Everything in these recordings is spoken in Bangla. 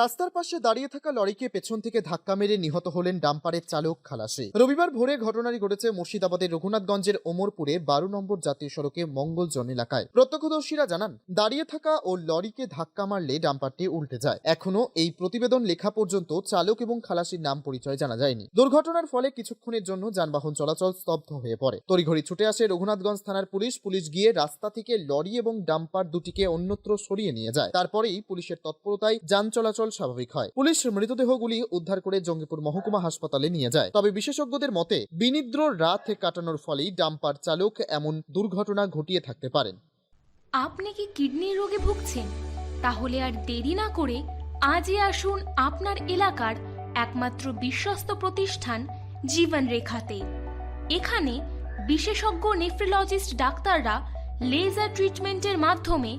রাস্তার পাশে দাঁড়িয়ে থাকা লরিকে পেছন থেকে ধাক্কা মেরে নিহত হলেন ডাম্পারের চালক খালাসি। রবিবার ভোরে ঘটনাটি ঘটেছে মুর্শিদাবাদের রঘুনাথগঞ্জের ওমরপুরে বারো নম্বর জাতীয় সড়কে মঙ্গলজন এলাকায়। প্রত্যক্ষদর্শীরা জানান, দাঁড়িয়ে থাকা ও লরিকে ধাক্কা মারলে ডাম্পারটি উল্টে যায়। এখনও এই প্রতিবেদন লেখা পর্যন্ত চালক এবং খালাসির নাম পরিচয় জানা যায়নি। দুর্ঘটনার ফলে কিছুক্ষণের জন্য যানবাহন চলাচল স্তব্ধ হয়ে পড়ে। তড়িঘড়ি ছুটে আসে রঘুনাথগঞ্জ থানার পুলিশ। পুলিশ গিয়ে রাস্তা থেকে লরি এবং ডাম্পার দুটিকে অন্যত্র সরিয়ে নিয়ে যায়। তারপরেই পুলিশের তৎপরতায় যান চলাচল স্বাভাবিক হয়। পুলিশ মৃতদেহগুলি উদ্ধার করে জঙ্গিপুর মহকুমা হাসপাতালে নিয়ে যায়। তবে বিশেষজ্ঞদের মতে, বিনিদ্র রাত কাটানোর ফলেই ডাম্পার চালক এমন দুর্ঘটনা ঘটিয়ে থাকতে পারেন। আপনি কি কিডনির রোগে ভুগছেন? তাহলে আর দেরি না করে আজই আসুন আপনার এলাকার একমাত্র বিশ্বস্ত প্রতিষ্ঠান জীবন রেখাতে এখানে বিশেষজ্ঞ নেফ্রোলজিস্ট ডাক্তাররা লেজার ট্রিটমেন্টের মাধ্যমে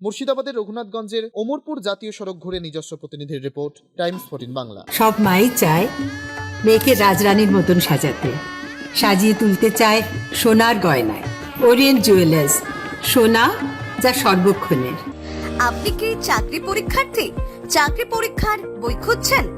মুর্শিদাবাদের রঘুনাথগঞ্জের ওমরপুর জাতীয় সড়ক ঘুরে নিজস্ব প্রতিনিধির রিপোর্ট টাইমস ফোর্টিন বাংলা। সব মাই চায় মেয়েকে রাজরানীর মতন সাজাতে। সাজিয়ে তুলতে চায় সোনার গয়নায়। ওরিয়েন্ট জুয়েলার্স সোনা যা সর্বক্ষণের। আপনি কি চাকরি পরীক্ষার্থী? চাকরি পরীক্ষার বই খুঁজছেন?